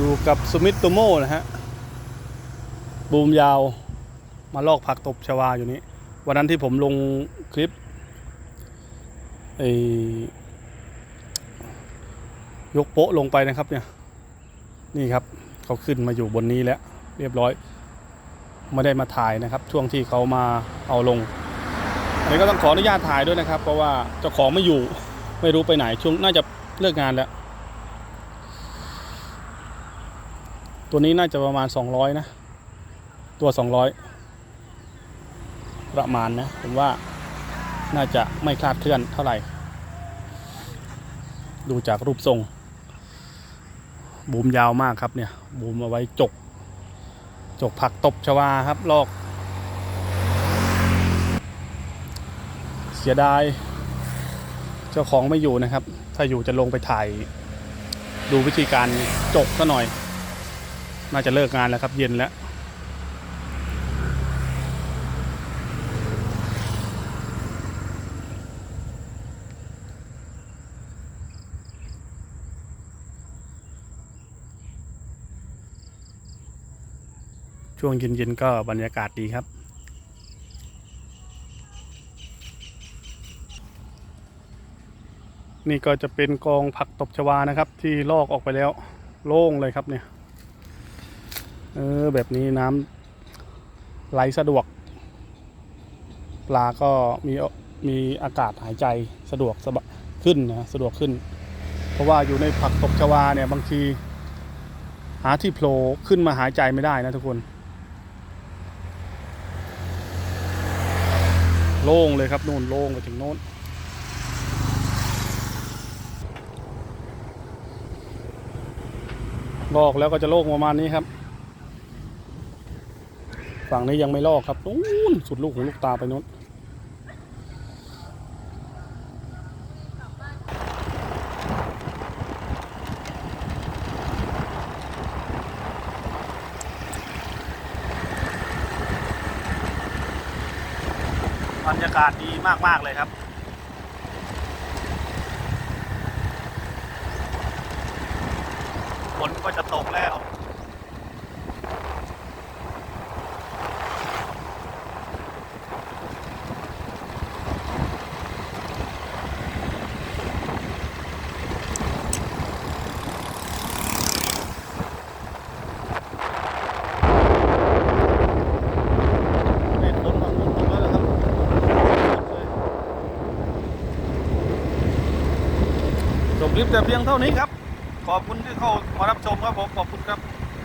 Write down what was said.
อยู่กับสมิ t โตโมนะฮะ บูมยาวมาลอกผักตบชวาอยู่นี้ วันนั้นที่ผมลงคลิปไอยกโป๊ะลงไปนะครับเนี่ย นี่ครับเขาขึ้นมาอยู่บนนี้แล้ว เรียบร้อยไม่ได้มาถ่ายนะครับ ช่วงที่เขามาเอาลงอันนี้ก็ต้องขออนุญาตถ่ายด้วยนะครับ เพราะว่าเจ้าของไม่อยู่ไม่รู้ไปไหนช่วงน่าจะเลิกงานแล้ว ตัวนี้น่าจะประมาณ 200 นะ ตัว 200 ประมาณนะ ผมว่าน่าจะไม่คลาดเคลื่อนเท่าไหร่ ดูจากรูปทรง บูมยาวมากครับเนี่ย บูมเอาไว้จก จกผักตบชวาครับ ลอก เสียดาย เจ้าของไม่อยู่นะครับ ถ้าอยู่จะลงไปถ่าย ดูวิธีการจกซะหน่อย น่าจะเลิกงานแล้วครับเย็นแล้วช่วงเย็นๆก็บรรยากาศดีครับ นี่ก็จะเป็นกองผักตบชวานะครับ ที่ลอกออกไปแล้วโล่งเลยครับเนี่ย เออแบบนี้น้ำไหลสะดวก ปลาก็มีมีอากาศหายใจสะดวกสบายขึ้นนะสะดวกขึ้น เพราะว่าอยู่ในผักตบชวาเนี่ยบางที หาที่โผล่ขึ้นมาหายใจไม่ได้นะทุกคน โล่งเลยครับนู่นโล่งไปถึงโน้นลอกแล้วก็จะโล่งประมาณนี้ครับ ฝั่งนี้ยังไม่ลอกครับนู้นสุดลูกหูลูกตาไปนู้นบรรยากาศดีมาก ๆ เลยครับ ฝนก็จะตกแล้ว นี่ฝนมาฝนตกแล้วนะครับ จบคลิปแต่เพียงเท่านี้ครับ ขอบคุณที่เข้ามารับชมครับผม ขอบคุณครับ